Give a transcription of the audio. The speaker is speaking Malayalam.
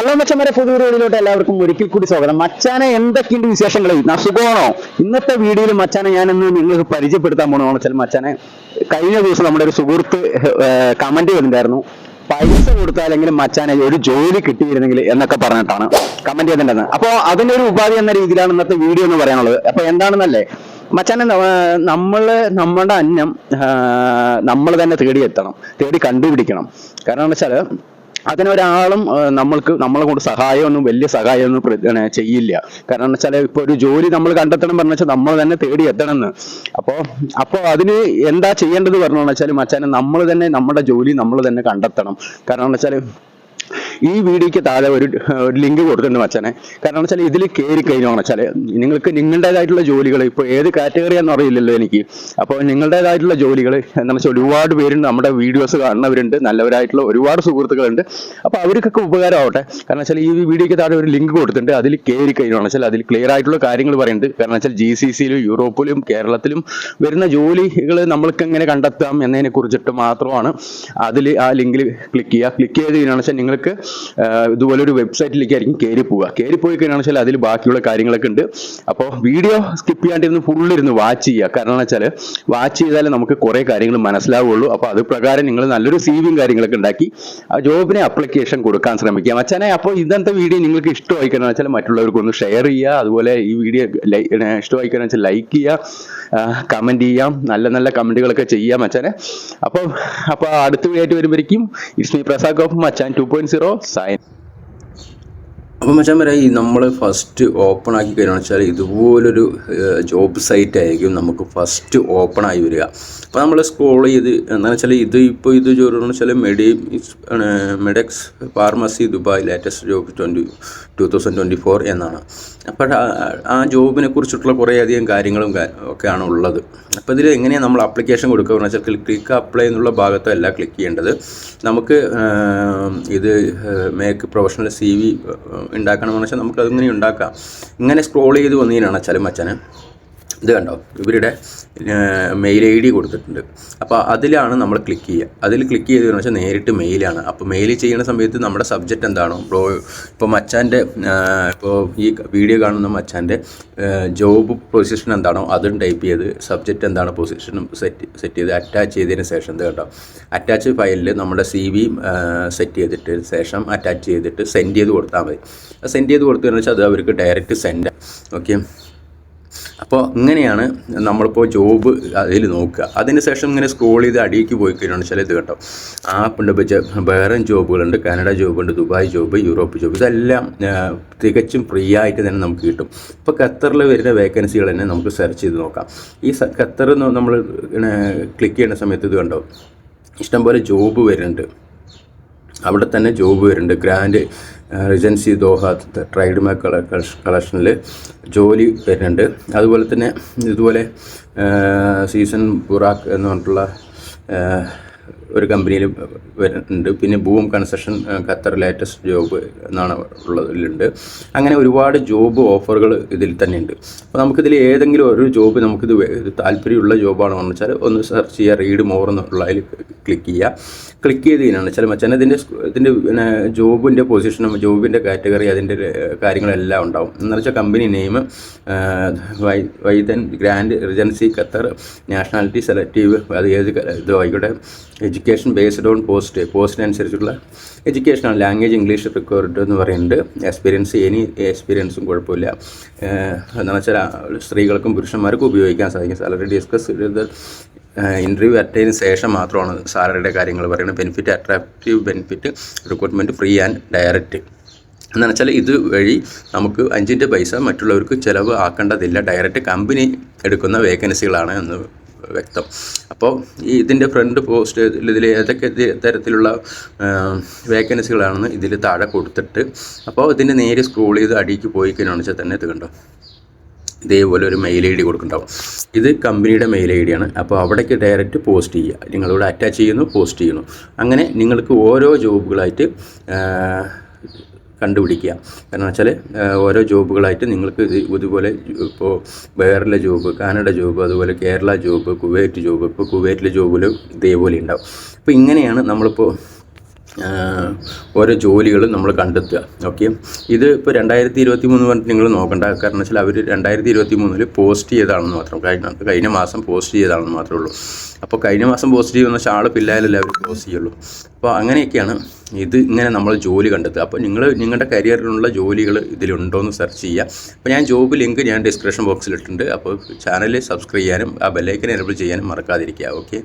ഹലോ മച്ചന്മാരെ പുതിയ വീഡിയോയിലോട്ട് എല്ലാവർക്കും ഒരിക്കൽ കൂടി സ്വാഗതം. മച്ചാനെ എന്തൊക്കെയുണ്ട് വിശേഷങ്ങൾ സുഖമാണോ? ഇന്നത്തെ വീഡിയോയിൽ മച്ചാനെ ഞാൻ ഇന്ന് നിങ്ങൾക്ക് പരിചയപ്പെടുത്താൻ പോകണമെന്ന് വെച്ചാൽ മച്ചാനെ കഴിഞ്ഞ ദിവസം നമ്മുടെ ഒരു സുഹൃത്ത് കമന്റ് ചെയ്തിട്ടുണ്ടായിരുന്നു പൈസ കൊടുത്താലെങ്കിലും മച്ചാനെ ഒരു ജോലി കിട്ടിയിരുന്നെങ്കിൽ എന്നൊക്കെ പറഞ്ഞിട്ടാണ് കമന്റ് ചെയ്തിട്ടുണ്ടെന്ന് അപ്പോൾ അതിന്റെ ഒരു ഉപാധി എന്ന രീതിയിലാണ് ഇന്നത്തെ വീഡിയോ എന്ന് പറയാനുള്ളത്. അപ്പൊ എന്താണെന്നല്ലേ? മച്ചാനെ നമ്മൾ നമ്മുടെ അന്നം നമ്മൾ തന്നെ തേടിയെത്തണം തേടി കണ്ടുപിടിക്കണം. കാരണം എന്താ വെച്ചാൽ അതിനൊരാളും നമ്മൾക്ക് നമ്മളെ കൊണ്ട് സഹായമൊന്നും വലിയ സഹായമൊന്നും ചെയ്യില്ല. കാരണം വെച്ചാൽ ഇപ്പൊ ഒരു ജോലി നമ്മൾ കണ്ടെത്തണം പറഞ്ഞു വെച്ചാൽ നമ്മൾ തന്നെ തേടി എത്തണം എന്ന് അപ്പോ അപ്പോ അതിന് എന്താ ചെയ്യേണ്ടത് പറഞ്ഞു വെച്ചാൽ മച്ചാനെ നമ്മൾ തന്നെ നമ്മുടെ ജോലി നമ്മൾ തന്നെ കണ്ടെത്തണം. കാരണം എന്ന് വെച്ചാൽ ഈ വീഡിയോക്ക് താഴെ ഒരു ലിങ്ക് കൊടുത്തിട്ടുണ്ട് മച്ചനെ. കാരണം വെച്ചാൽ ഇതിൽ കയറി കഴിഞ്ഞാണ് വെച്ചാൽ നിങ്ങൾക്ക് നിങ്ങളുടേതായിട്ടുള്ള ജോലികൾ ഇപ്പോൾ ഏത് കാറ്റഗറിയാണെന്ന് അറിയില്ലല്ലോ എനിക്ക്. അപ്പോൾ നിങ്ങളുടേതായിട്ടുള്ള ജോലികൾ എന്താണെന്ന് വെച്ചാൽ ഒരുപാട് പേരുണ്ട് നമ്മുടെ വീഡിയോസ് കാണുന്നവരുണ്ട് നല്ലവരായിട്ടുള്ള ഒരുപാട് സുഹൃത്തുക്കളുണ്ട്. അപ്പോൾ അവർക്കൊക്കെ ഉപകാരമാവട്ടെ. കാരണം വെച്ചാൽ ഈ വീഡിയോക്ക് താഴെ ഒരു ലിങ്ക് കൊടുത്തിട്ടുണ്ട് അതിൽ കയറി കഴിഞ്ഞാണ് വെച്ചാൽ അതിൽ ക്ലിയർ ആയിട്ടുള്ള കാര്യങ്ങൾ പറയുന്നുണ്ട് കാരണം വെച്ചാൽ ജി സി സിയിലും യൂറോപ്പിലും കേരളത്തിലും വരുന്ന ജോലികൾ നമ്മൾക്ക് എങ്ങനെ കണ്ടെത്താം എന്നതിനെ കുറിച്ചിട്ട് മാത്രമാണ് അതിൽ ആ ലിങ്കിൽ ക്ലിക്ക് ചെയ്യുക. ക്ലിക്ക് ചെയ്ത് കഴിഞ്ഞാൽ നിങ്ങൾക്ക് ഇതുപോലെ ഒരു വെബ്സൈറ്റിലേക്ക് ആയിരിക്കും കയറി പോവുക. കയറി പോയി കഴിഞ്ഞാൽ വെച്ചാൽ അതിൽ ബാക്കിയുള്ള കാര്യങ്ങളൊക്കെ ഉണ്ട്. അപ്പോൾ വീഡിയോ സ്കിപ്പ് ചെയ്യാണ്ടിരുന്ന് ഫുൾ ഇരുന്ന് വാച്ച് ചെയ്യുക. കാരണം എന്ന് വെച്ചാൽ വാച്ച് ചെയ്താലേ നമുക്ക് കുറേ കാര്യങ്ങൾ മനസ്സിലാവുള്ളൂ. അപ്പോൾ അത് പ്രകാരം നിങ്ങൾ നല്ലൊരു സി വിയും കാര്യങ്ങളൊക്കെ ഉണ്ടാക്കി ആ ജോബിന് അപ്ലിക്കേഷൻ കൊടുക്കാൻ ശ്രമിക്കുക. മച്ചാനെ അപ്പോൾ ഇന്നത്തെ വീഡിയോ നിങ്ങൾക്ക് ഇഷ്ടമായി കഴിഞ്ഞാൽ വെച്ചാൽ മറ്റുള്ളവർക്കൊന്ന് ഷെയർ ചെയ്യുക. അതുപോലെ ഈ വീഡിയോ ഇഷ്ടമായി കഴിഞ്ഞാൽ വെച്ചാൽ ലൈക്ക് ചെയ്യുക. കമന്റ് ചെയ്യാം നല്ല നല്ല കമന്റുകളൊക്കെ ചെയ്യാം മച്ചാനെ. അപ്പോൾ അപ്പോൾ അടുത്ത വീഡിയോ ആയിട്ട് വരുമ്പോഴേക്കും ഇസ്മി പ്രസാദ് ഓഫ് മച്ചാൻ ടു പോയിന്റ് സീറോ outside. അപ്പോൾ മച്ചാൻ ഈ നമ്മൾ ഫസ്റ്റ് ഓപ്പൺ ആക്കി കഴിഞ്ഞാൽ വെച്ചാൽ ഇതുപോലൊരു ജോബ് സൈറ്റ് ആയിരിക്കും നമുക്ക് ഫസ്റ്റ് ഓപ്പൺ ആയി വരിക. അപ്പോൾ നമ്മൾ സ്ക്രോൾ ചെയ്ത് എന്താണെന്ന് വെച്ചാൽ ഇത് ഇപ്പോൾ ഇത് ജോലി വെച്ചാൽ മെഡി Medex pharmacy Dubai latest job twenty two thousand twenty four എന്നാണ്. അപ്പോൾ ആ- ജോബിനെ കുറിച്ചിട്ടുള്ള കുറേയധികം കാര്യങ്ങളും ഒക്കെയാണ് ഉള്ളത്. അപ്പോൾ ഇതിൽ എങ്ങനെയാണ് നമ്മൾ അപ്ലിക്കേഷൻ കൊടുക്കുക? എന്ന് വെച്ചാൽ ക്ലിക്ക് അപ്ലൈ എന്നുള്ള ഭാഗത്തല്ല ക്ലിക്ക് ചെയ്യേണ്ടത്. നമുക്ക് ഇത് മേക്ക് പ്രൊഫഷണൽ സി വി ഉണ്ടാക്കണമെന്ന് വെച്ചാൽ നമുക്ക് അതിങ്ങനെ ഉണ്ടാക്കാം. ഇങ്ങനെ സ്ക്രോൾ ചെയ്ത് വന്നതിനാണ് അച്ചാലും മച്ചന് ഇത് കണ്ടോ? ഇവരുടെ മെയിൽ ഐ ഡി കൊടുത്തിട്ടുണ്ട്. അപ്പോൾ അതിലാണ് നമ്മൾ ക്ലിക്ക് ചെയ്യുക. അതിൽ ക്ലിക്ക് ചെയ്തതെന്ന് വെച്ചാൽ നേരിട്ട് മെയിലാണ് അപ്പോൾ മെയിൽ ചെയ്യുന്ന സമയത്ത് നമ്മുടെ സബ്ജക്റ്റ് എന്താണോ ബ്രോ ഇപ്പോൾ മച്ചാന്റെ ഇപ്പോൾ ഈ വീഡിയോ കാണുന്ന മച്ചാന്റെ ജോബ് പൊസിഷൻ എന്താണോ അതും ടൈപ്പ് ചെയ്ത് സബ്ജക്റ്റ് എന്താണ് പൊസിഷനും സെറ്റ് സെറ്റ് ചെയ്ത് അറ്റാച്ച് ചെയ്തതിന് ശേഷം ഇത് കേട്ടോ അറ്റാച്ച് ഫയലിൽ നമ്മുടെ സി വി സെറ്റ് ചെയ്തിട്ട് ശേഷം അറ്റാച്ച് ചെയ്തിട്ട് സെൻഡ് ചെയ്ത് കൊടുത്താൽ മതി. സെൻഡ് ചെയ്ത് കൊടുത്തതെന്ന് വെച്ചാൽ അത് അവർക്ക് ഡയറക്റ്റ് സെൻഡ് ഓക്കെ അപ്പോൾ ഇങ്ങനെയാണ് നമ്മളിപ്പോൾ ജോബ് അതിൽ നോക്കുക. അതിന് ശേഷം ഇങ്ങനെ സ്ക്രോൾ ചെയ്ത് അടിയിലേക്ക് പോയി കഴിഞ്ഞാൽ ചില ഇത് കേട്ടോ ആപ്പുണ്ട് വേറെ ജോബുകളുണ്ട് കാനഡ ജോബുണ്ട് ദുബായ് ജോബ് യൂറോപ്പ് ജോബ് ഇതെല്ലാം തികച്ചും ഫ്രീ ആയിട്ട് തന്നെ നമുക്ക് കിട്ടും. ഇപ്പോൾ ഖത്തറിൽ വരുന്ന വേക്കൻസികൾ തന്നെ നമുക്ക് സെർച്ച് ചെയ്ത് നോക്കാം. ഈ ഖത്തർ നമ്മൾ ക്ലിക്ക് ചെയ്യുന്ന സമയത്ത് ഇത് കണ്ടോ? ഇഷ്ടംപോലെ ജോബ് വരുന്നുണ്ട്. അവിടെ തന്നെ ജോബ് വരുന്നുണ്ട്. ഗ്രാൻഡ് റിജൻസി ദോഹ ട്രൈഡ് മാ കളക്ഷനിൽ ജോലി വരുന്നുണ്ട്. അതുപോലെ തന്നെ ഇതുപോലെ സീസൺ ബുറാക്ക് എന്ന് പറഞ്ഞിട്ടുള്ള ഒരു കമ്പനിയിൽ വരുന്നുണ്ട്. പിന്നെ boom construction Qatar latest job എന്നാണ് ഉള്ളതിലുണ്ട്. അങ്ങനെ ഒരുപാട് ജോബ് ഓഫറുകൾ ഇതിൽ തന്നെ ഉണ്ട് അപ്പോൾ നമുക്കിതിൽ ഏതെങ്കിലും ഒരു ജോബ് നമുക്കിത് താല്പര്യമുള്ള ജോബാണോ എന്ന് വെച്ചാൽ ഒന്ന് സെർച്ച് ചെയ്യുക റീഡ് മോർ എന്നുള്ള അതിൽ ക്ലിക്ക് ചെയ്യുക. ക്ലിക്ക് ചെയ്ത് കഴിഞ്ഞാണ് ചില മച്ചാൻ ഇതിന്റെ ഇതിന്റെ പിന്നെ ജോബിന്റെ പൊസിഷനും ജോബിന്റെ കാറ്റഗറി അതിന്റെ കാര്യങ്ങളെല്ലാം ഉണ്ടാവും. എന്ന് വെച്ചാൽ company name വൈദൻ grand regency Qatar nationality selective അത് ഏത് ഇതോ ആയിക്കോട്ടെ ആയിക്കോട്ടെ എഡ്യൂക്കേഷൻ ബേസ്ഡ് ഓൺ പോസ്റ്റ് പോസ്റ്റിനനുസരിച്ചുള്ള എഡ്യൂക്കേഷനാണ് ലാംഗ്വേജ് ഇംഗ്ലീഷ് റിക്വയർഡ് എന്ന് പറയുന്നുണ്ട്. എക്സ്പീരിയൻസ് എനി എക്സ്പീരിയൻസും കുഴപ്പമില്ല. എന്താണെന്ന് വെച്ചാൽ സ്ത്രീകൾക്കും പുരുഷന്മാർക്കും ഉപയോഗിക്കാൻ സാധിക്കും. സാലറി ഡിസ്കസ് ചെയ്ത് ഇന്റർവ്യൂ അറ്റൈന് ശേഷം മാത്രമാണ് സാലറിയുടെ കാര്യങ്ങൾ പറയുന്നത്. Benefit attractive benefit recruitment free and direct എന്താണെന്ന് വെച്ചാൽ ഇത് വഴി നമുക്ക് അഞ്ചിന്റെ പൈസ മറ്റുള്ളവർക്ക് ചിലവ് ആക്കേണ്ടതില്ല. ഡയറക്റ്റ് കമ്പനി എടുക്കുന്ന വേക്കൻസികളാണ് എന്ന് വ്യക്തം. അപ്പോൾ ഈ ഇതിന്റെ ഫ്രണ്ട് പോസ്റ്റ് ഇതിൽ ഏതൊക്കെ തരത്തിലുള്ള വേക്കൻസികളാണെന്ന് ഇതിൽ താഴെ കൊടുത്തിട്ട് അപ്പോൾ ഇതിന്റെ നേരെ സ്ക്രോൾ ചെയ്ത് അടിക്ക് പോയി കഴിഞ്ഞാൽ വെച്ചാൽ തന്നെ ഇത് കണ്ടോ? ഇതേപോലെ ഒരു മെയിൽ ഐ ഡി കൊടുക്കുന്നുണ്ടാവും. ഇത് കമ്പനിയുടെ മെയിൽ ഐ ഡിയാണ് അപ്പോൾ അവിടേക്ക് ഡയറക്റ്റ് പോസ്റ്റ് ചെയ്യുക. നിങ്ങളിവിടെ അറ്റാച്ച് ചെയ്യുന്നു പോസ്റ്റ് ചെയ്യുന്നു. അങ്ങനെ നിങ്ങൾക്ക് ഓരോ ജോബുകളായിട്ട് കണ്ടുപിടിക്കുക. കാരണം വെച്ചാൽ ഓരോ ജോബുകളായിട്ട് നിങ്ങൾക്ക് ഇതുപോലെ ഇപ്പോൾ വേറെ ജോബ് കാനഡ ജോബ് അതുപോലെ കേരള ജോബ് കുവൈറ്റ് ജോബ് ഇപ്പോൾ കുവൈറ്റിലെ ജോബിൽ ഇതേപോലെ ഉണ്ടാവും. അപ്പോൾ ഇങ്ങനെയാണ് നമ്മളിപ്പോൾ ഓരോ ജോലികൾ നമ്മൾ കണ്ടെത്തുക ഓക്കെ ഇത് ഇപ്പോൾ രണ്ടായിരത്തി ഇരുപത്തി മൂന്ന് പറഞ്ഞിട്ട് നിങ്ങൾ നോക്കണ്ട കാരണം വെച്ചാൽ അവർ രണ്ടായിരത്തി ഇരുപത്തി മൂന്നിൽ പോസ്റ്റ് ചെയ്തതാണെന്ന് മാത്രം കഴിഞ്ഞ കഴിഞ്ഞ മാസം പോസ്റ്റ് ചെയ്തതാണെന്ന് മാത്രമേ ഉള്ളൂ. അപ്പോൾ കഴിഞ്ഞ മാസം പോസ്റ്റ് ചെയ്യുന്ന വെച്ചാൽ ആൾ പിള്ളേരല്ലേ അവർ പോസ്റ്റ് ചെയ്യുള്ളൂ. അപ്പോൾ അങ്ങനെയൊക്കെയാണ് ഇത് ഇങ്ങനെ നമ്മൾ ജോലി കണ്ടെത്തുക. അപ്പോൾ നിങ്ങൾ നിങ്ങളുടെ കരിയറിലുള്ള ജോലികൾ ഇതിലുണ്ടോ എന്ന് സെർച്ച് ചെയ്യുക. അപ്പോൾ ഞാൻ ജോബ് ലിങ്ക് ഞാൻ ഡിസ്ക്രിപ്ഷൻ ബോക്സിലിട്ടുണ്ട് അപ്പോൾ ചാനൽ സബ്സ്ക്രൈബ് ചെയ്യാനും ആ ബെല്ലൈക്കൻ എനബിൾ ചെയ്യാനും മറക്കാതിരിക്കുക ഓക്കെ